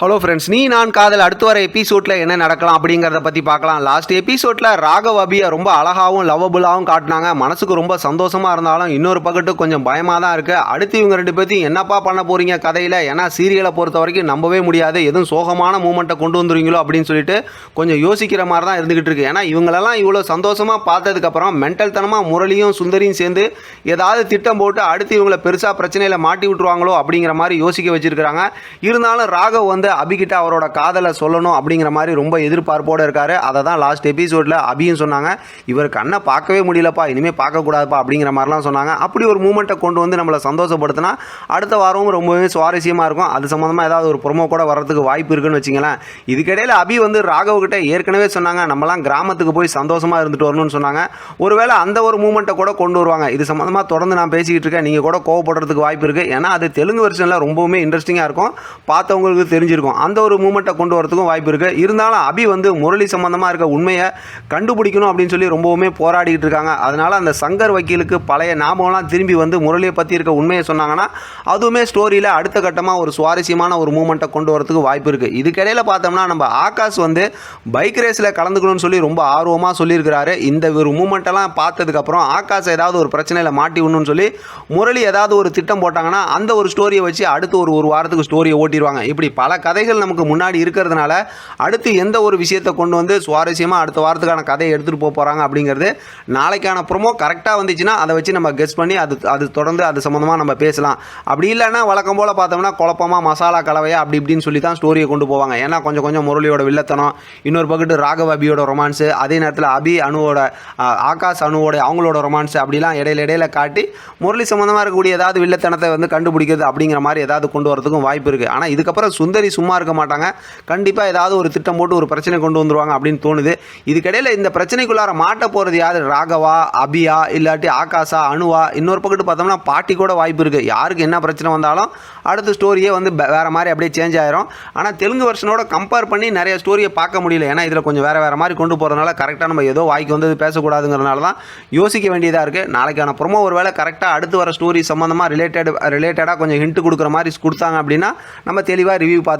Hello friends நீ நான் காதல் அடுத்து வர எபிசோடில் என்ன நடக்கலாம் அப்படிங்கிறத பற்றி பார்க்கலாம். லாஸ்ட் எபிசோடில் ராகவ் அபியை ரொம்ப அழகாகவும் லவ்வபுளாகவும் காட்டினாங்க. மனசுக்கு ரொம்ப சந்தோஷமாக இருந்தாலும் இன்னொரு பக்கத்து கொஞ்சம் பயமாக தான் இருக்குது அடுத்து இவங்க ரெண்டு பேர்த்தையும் என்னப்பா பண்ண போகிறீங்க கதையில்? ஏன்னா சீரியலை பொறுத்த வரைக்கும் நம்பவே முடியாது. எதுவும் சோகமான மூமெண்ட்டை கொண்டு வந்துருவீங்களோ அப்படின்னு சொல்லிட்டு கொஞ்சம் யோசிக்கிற மாதிரி தான் இருந்துகிட்டு இருக்கு. ஏன்னா இவங்களெல்லாம் இவ்வளோ சந்தோஷமாக பார்த்ததுக்கப்புறம் மென்டல் தனமாக முரளியும் சுந்தரியும் சேர்ந்து ஏதாவது திட்டம் போட்டு அடுத்து இவங்களை பெருசாக பிரச்சனையில் மாட்டி விட்டுருவாங்களோ அப்படிங்கிற மாதிரி யோசிக்க வச்சிருக்கிறாங்க. இருந்தாலும் ராகவ் வந்து அபிகிட்ட அவரோட காதலை சொல்லணும் அப்படிங்கிற மாதிரி ரொம்ப எதிர்பார்ப்போடு இருக்காரு. அதை தான் லாஸ்ட் எபிசோடில் அபியும் சொன்னாங்க. இவர் கண்ணை பார்க்கவே முடியலப்பா இனிமேல் பார்க்கக்கூடாதுப்பா அப்படிங்கிற மாதிரிலாம் சொன்னாங்க. அப்படி ஒரு மூமெண்ட்டை கொண்டு வந்து நம்மளை சந்தோஷப்படுத்தினா அடுத்த வாரமும் ரொம்பவே சுவாரஸ்யமாக இருக்கும். அது சம்மந்தமாக ஏதாவது ஒரு ப்ரொமோ கூட வர்றதுக்கு வாய்ப்பு இருக்குன்னு வச்சிங்களேன் இதுக்கிடையில் அபி வந்து ராகவ்கிட்ட ஏற்கனவே சொன்னாங்க நம்மலாம் கிராமத்துக்கு போய் சந்தோஷமாக இருந்துட்டு வரணும்னு சொன்னாங்க. ஒருவேளை அந்த ஒரு மூமெண்ட்டை கூட கொண்டு வருவாங்க. இது சம்மந்தமாக தொடர்ந்து நான் பேசிக்கிட்டு இருக்கேன். நீங்கள் கூட கோவப்படுறதுக்கு வாய்ப்பு இருக்குது ஏன்னா அது தெலுங்கு வெர்ஷனில் ரொம்பவுமே இன்ட்ரெஸ்டிங்காக இருக்கும். பார்த்தவங்களுக்கு தெரிஞ்சு தெரிஞ்சிருக்கும். அந்த ஒரு மூமெண்ட்டை கொண்டு வரதுக்கும் வாய்ப்பு இருக்குது இருந்தாலும் அபி வந்து முரளி சம்மந்தமாக இருக்க உண்மையை கண்டுபிடிக்கணும் அப்படின்னு சொல்லி ரொம்பவுமே போராடிக்கிட்டு இருக்காங்க. அதனால் அந்த சங்கர் வக்கீலுக்கு பழைய ஞாபகம்லாம் திரும்பி வந்து முரளியை பற்றி இருக்க உண்மையை சொன்னாங்கன்னா அதுவுமே ஸ்டோரியில் அடுத்த கட்டமாக ஒரு சுவாரஸ்யமான ஒரு மூமெண்ட்டை கொண்டு வரதுக்கு வாய்ப்பு இருக்குது இதுக்கிடையில் பார்த்தோம்னா நம்ம ஆகாஷ் வந்து பைக் ரேஸில் கலந்துக்கணும்னு சொல்லி ரொம்ப ஆர்வமாக சொல்லியிருக்கிறாரு. இந்த ஒரு மூமெண்ட்டெல்லாம் பார்த்ததுக்கப்புறம் ஆகாஷ் ஏதாவது ஒரு பிரச்சனையில் மாட்டி விடணும்னு சொல்லி முரளி ஏதாவது ஒரு திட்டம் போட்டாங்கன்னா அந்த ஒரு ஸ்டோரியை வச்சு அடுத்து ஒரு ஒரு வாரத்துக்கு ஸ்டோரியை ஓட்டிடுவாங்க. இப்படி பல கதைகள் நமக்கு முன்னாடி இருக்கிறதுனால அடுத்து எந்த ஒரு விஷயத்தை கொண்டு வந்து சுவாரஸ்யமாக அடுத்த வாரத்துக்கான கதையை எடுத்துகிட்டு போக போகிறாங்க அப்படிங்கிறது நாளைக்கான ப்ரொமோ கரெக்டாக வந்துச்சுன்னா அதை வச்சு நம்ம கெஸ் பண்ணி அது அது தொடர்ந்து அது சம்மந்தமாக நம்ம பேசலாம். அப்படி இல்லைன்னா வழக்கம் போல் பார்த்தோம்னா குழப்பமாக மசாலா கலவையாக அப்படி இப்படின்னு சொல்லி தான் ஸ்டோரியை கொண்டு போவாங்க. ஏன்னா கொஞ்சம் கொஞ்சம் முரளியோட வில்லத்தனம் இன்னொரு பக்கத்து ராகவ் அபியோட ரொமான்ஸு அதே நேரத்தில் அபி அணுவோட ஆ, ஆகாஷ் அணுவோட அவங்களோட ரொமான்ஸ் அப்படிலாம் இடையில இடையில காட்டி முரளி சம்மந்தமாக இருக்கக்கூடிய ஏதாவது வில்லத்தனத்தை வந்து கண்டுபிடிக்கிறது அப்படிங்கிற மாதிரி ஏதாவது கொண்டு வரதுக்கும் வாய்ப்பு இருக்குது ஆனால் இதுக்கப்புறம் சுந்தரி சும்மா இருக்க மாட்டாங்க. கண்டிப்பாக ஏதாவது ஒரு திட்டம் போட்டு ஒரு பிரச்சனை கொண்டு வந்துருவாங்க அப்படின்னு தோணுது. இதுக்கிடையில் இந்த பிரச்சனைக்குள்ளார மாட்ட போகிறது யார்? ராகவா அபியா இல்லாட்டி ஆகாஷா அணுவா இன்னொரு பக்கத்து பார்த்தோம்னா பாட்டி கூட வாய்ப்பு இருக்குது யாருக்கு என்ன பிரச்சனை வந்தாலும் அடுத்த ஸ்டோரியே வந்து வேறு மாதிரி அப்படியே சேஞ்ச் ஆயிரும். ஆனால் தெலுங்கு வருஷனோட கம்பேர் பண்ணி நிறைய ஸ்டோரியை பார்க்க முடியல. ஏன்னா இதில் கொஞ்சம் வேறு வேறு மாதிரி கொண்டு போகிறதுனால கரெக்டாக நம்ம ஏதோ வாய்க்கு வந்து பேசக்கூடாதுங்கிறனால தான் யோசிக்க வேண்டியதாக இருக்குது நாளைக்கான ப்ரொமோ ஒரு வேளை கரெக்டாக அடுத்து வர ஸ்டோரி சம்மந்தமாக ரிலேட்டட் ரிலேட்டடாக கொஞ்சம் ஹிண்ட் கொடுக்குற மாதிரி கொடுத்தாங்க அப்படின்னா நம்ம தெளிவாக ரிவ்யூ பார்த்து